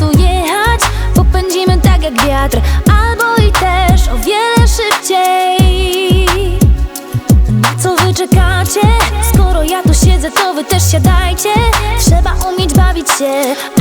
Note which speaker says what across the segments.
Speaker 1: tu jechać Popędzimy tak jak wiatr Albo i też o wiele szybciej Na co wy czekacie? Skoro ja tu siedzę, to wy też siadajcie Trzeba umieć bawić się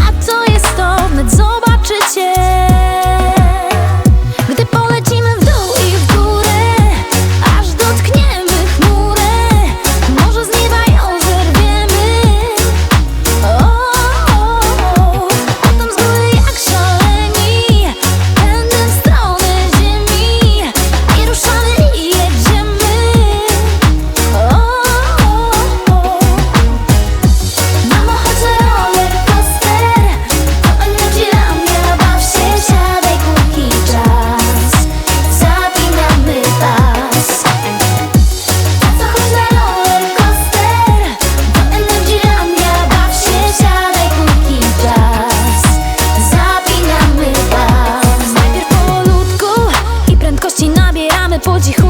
Speaker 1: po